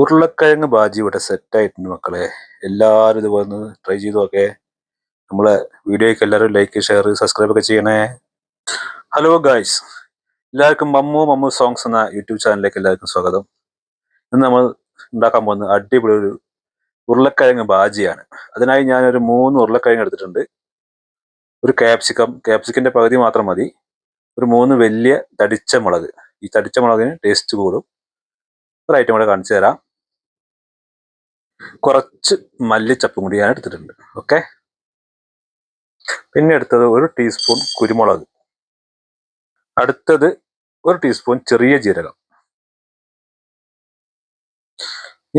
ഉരുളക്കിഴങ്ങ് ബാജി ഇവിടെ സെറ്റ് ആയിട്ടുണ്ട് മക്കളെ. എല്ലാവരും ഇത് വന്ന് ട്രൈ ചെയ്തു നോക്കെ. നമ്മളെ വീഡിയോയ്ക്ക് എല്ലാവരും ലൈക്ക് ഷെയർ സബ്സ്ക്രൈബ് ഒക്കെ ചെയ്യണേ. ഹലോ ഗായ്സ് എല്ലാവർക്കും മമ്മു മമ്മു സോങ്സ് എന്ന യൂട്യൂബ് ചാനലിലേക്ക് എല്ലാവർക്കും സ്വാഗതം. ഇന്ന് നമ്മൾ ഉണ്ടാക്കാൻ പോകുന്നത് അടിപൊളി ഒരു ഉരുളക്കിഴങ്ങ് ബാജിയാണ്. അതിനായി ഞാനൊരു മൂന്ന് ഉരുളക്കിഴങ്ങ് എടുത്തിട്ടുണ്ട്. ഒരു ക്യാപ്സിക്കം ക്യാപ്സിക്കിന്റെ പകുതി മാത്രം മതി. ഒരു മൂന്ന് വലിയ തടിച്ച മുളക്. ഈ തടിച്ച മുളകിന് ടേസ്റ്റ് കൂടും. ഒരു ഐറ്റം കൂടെ കാണിച്ചു തരാം. കുറച്ച് മല്ലിച്ചപ്പും കൂടി ഞാൻ എടുത്തിട്ടുണ്ട്. ഓക്കെ പിന്നെ എടുത്തത് ഒരു ടീസ്പൂൺ കുരുമുളക്. അടുത്തത് ഒരു ടീസ്പൂൺ ചെറിയ ജീരകം.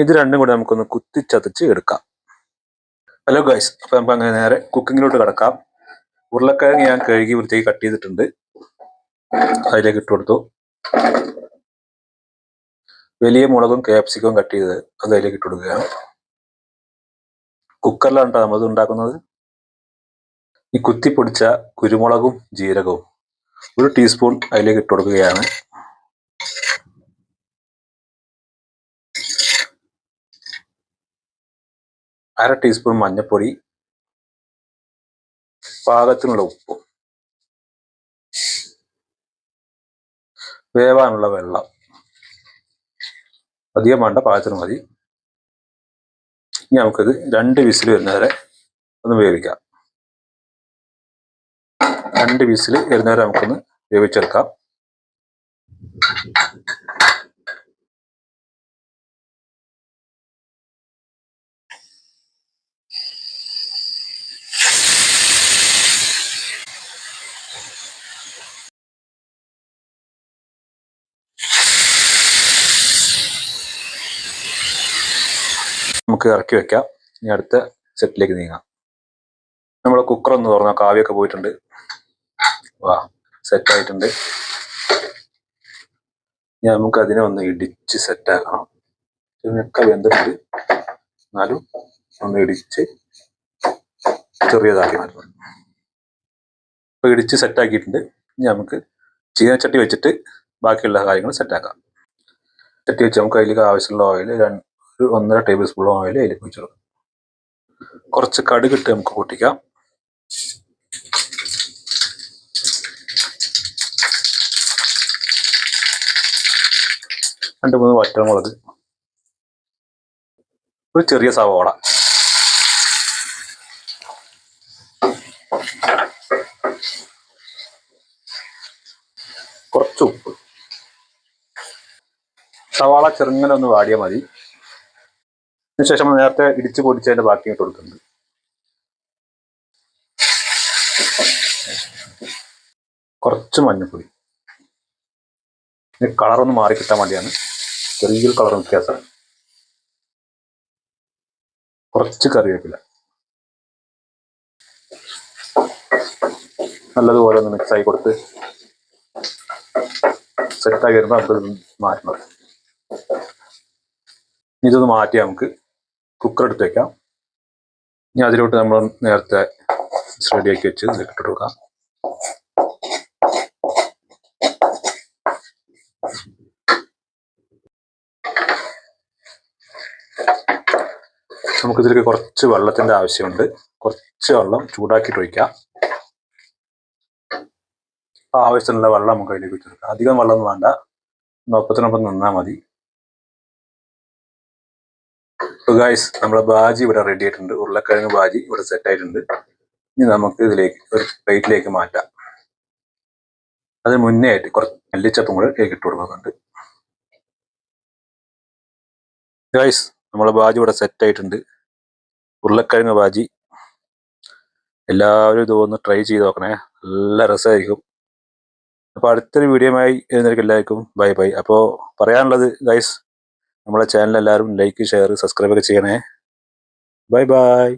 ഇത് രണ്ടും കൂടി നമുക്കൊന്ന് കുത്തിച്ചതച്ച് എടുക്കാം. ഹലോ ഗൈസ് അപ്പൊ നമുക്ക് അങ്ങനെ നേരെ കുക്കിങ്ങിലോട്ട് കിടക്കാം. ഉരുളക്കിഴങ്ങ് ഞാൻ കഴുകി വൃത്തിയായി കട്ട് ചെയ്തിട്ടുണ്ട്. അതിലേക്ക് ഇട്ട് കൊടുത്തു. വലിയ മുളകും കാപ്സിക്കവും കട്ട് ചെയ്ത് അത് അതിലേക്ക് ഇട്ട് കൊടുക്കുകയാണ്. കുക്കറിലാണ് കേട്ടോ നമ്മളത് ഉണ്ടാക്കുന്നത് ഈ കുത്തിപ്പൊടിച്ച കുരുമുളകും ജീരകവും ഒരു ടീസ്പൂൺ അതിലേക്ക് ഇട്ട് കൊടുക്കുകയാണ്. അര ടീസ്പൂൺ മഞ്ഞൾപ്പൊടി പാകത്തിനുള്ള ഉപ്പും വേവാനുള്ള വെള്ളം അധികം വേണ്ട പാകത്തിന് മതി. ഇനി നമുക്കത് രണ്ട് വിസിൽ വരുന്നവരെ ഒന്ന് വേവിക്കാം. രണ്ട് വിസിൽ വരുന്നവരെ നമുക്കൊന്ന് വേവിച്ചെടുക്കാം. നമുക്ക് ഇറക്കി വെക്കാം. ഇനി അടുത്ത സെറ്റിലേക്ക് നീങ്ങാം. നമ്മൾ കുക്കർ ഒന്ന് തുറന്നു കാവ്യൊക്കെ പോയിട്ടുണ്ട്. വാ സെറ്റ് ആയിട്ടുണ്ട്. ഇനി നമുക്ക് അതിനെ ഒന്ന് ഇടിച്ച് സെറ്റാക്കണം ഇതിനൊക്കെ വെന്തിട്ടുണ്ട്. എന്നാലും ഒന്ന് ഇടിച്ച് ചെറിയതാക്കി മാറ്റണം. ഇപ്പൊ ഇടിച്ച് സെറ്റാക്കിയിട്ടുണ്ട് ഇനി നമുക്ക് ചീനച്ചട്ടി വെച്ചിട്ട് ബാക്കിയുള്ള കാര്യങ്ങൾ സെറ്റാക്കാം ചട്ടി വെച്ച് നമുക്ക് അതിലേക്ക് ആവശ്യമുള്ള ഓയിൽ ഒരു ഒന്നര ടേബിൾ സ്പൂൺ ഓയിൽ അതിലേക്ക് ഒഴിച്ചു കൊടുക്കും. കുറച്ച് കടുകിട്ട് നമുക്ക് പൊട്ടിക്കാം. രണ്ട് മൂന്ന് വറ്റമുളക് ഒരു ചെറിയ സവോള. കുറച്ച് ഉപ്പ്. സവാള ചെറുങ്ങനെ ഒന്ന് വാടിയാൽ മതി. അതിനുശേഷം നമ്മൾ നേരത്തെ ഇടിച്ചു പൊടിച്ചതിന്റെ ബാക്കി ഇട്ട് കൊടുക്കുന്നുണ്ട്. കുറച്ച് മഞ്ഞൾപ്പൊടി കളർ ഒന്ന് മാറി കിട്ടാൻ വേണ്ടിയാണ് ചെറിയൊരു കളർ വ്യത്യാസമാണ് കുറച്ച് കറിവേപ്പില. നല്ലതുപോലെ ഒന്ന് മിക്സ് ആയി കൊടുത്ത് സെറ്റാക്കി വരുമ്പോൾ നമുക്ക് മാറ്റണം. ഇതൊന്ന് മാറ്റി നമുക്ക് കുക്കർ എടുത്ത് വയ്ക്കാം ഇനി അതിലോട്ട് നമ്മൾ നേരത്തെ റെഡിയാക്കി വെച്ച് ഇട്ട് കൊടുക്കാം. നമുക്കിതിലേക്ക് കുറച്ച് വെള്ളത്തിന്റെ ആവശ്യമുണ്ട്. കുറച്ച് വെള്ളം ചൂടാക്കിയിട്ട് ഒഴിക്കാം. ആവശ്യത്തിനുള്ള വെള്ളം നമുക്ക് അതിലേക്ക് വെച്ചെടുക്കാം അധികം വെള്ളം വേണ്ട. ഒപ്പത്തിനൊപ്പം നിന്നാൽ മതി. ഗായ്സ് നമ്മുടെ ബാജി ഇവിടെ റെഡി ആയിട്ടുണ്ട്. ഉരുളക്കിഴങ്ങ് ബാജി ഇവിടെ സെറ്റ് ആയിട്ടുണ്ട്. ഇനി നമുക്ക് ഇതിലേക്ക് ഒരു പ്ലേറ്റിലേക്ക് മാറ്റാം. അതിന് മുന്നേ ആയിട്ട് കുറച്ച് മല്ലിച്ചപ്പും കൂടെ കേക്ക് ഇട്ട് കൊടുക്കുന്നുണ്ട്. ഗായ്സ് നമ്മളെ ബാജി ഇവിടെ സെറ്റ് ആയിട്ടുണ്ട്. ഉരുളക്കിഴങ്ങ് ബാജി. എല്ലാവരും ഇതൊന്ന് ട്രൈ ചെയ്ത് നോക്കണേ. നല്ല രസമായിരിക്കും. അപ്പോൾ അടുത്തൊരു ആയി എഴുന്നേൽക്കും എല്ലാവർക്കും. ബൈ ബൈ അപ്പോൾ പറയാനുള്ളത് ഗൈസ് നമ്മളെ ചാനൽ എല്ലാവരും ലൈക്ക് ഷെയർ സബ്സ്ക്രൈബ് ഒക്കെ ചെയ്യണേ. Bye bye